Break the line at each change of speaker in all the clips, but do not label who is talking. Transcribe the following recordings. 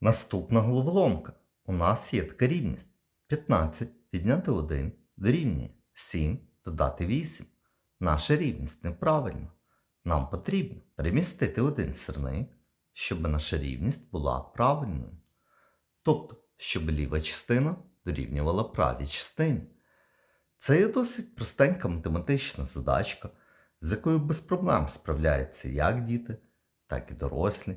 Наступна головоломка. У нас є така рівність. 15 відняти 1 дорівнює 7 додати 8. Наша рівність неправильна. Нам потрібно перемістити один сирник, щоб наша рівність була правильною. Тобто, щоб ліва частина дорівнювала правій частині. Це є досить простенька математична задачка, з якою без проблем справляються як діти, так і дорослі.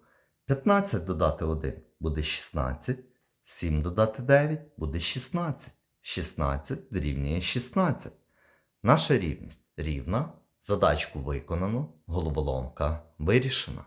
15 додати 1 буде 16, 7 додати 9 буде 16. 16 дорівнює 16. Наша рівність рівна. Задачку виконано, головоломка вирішена.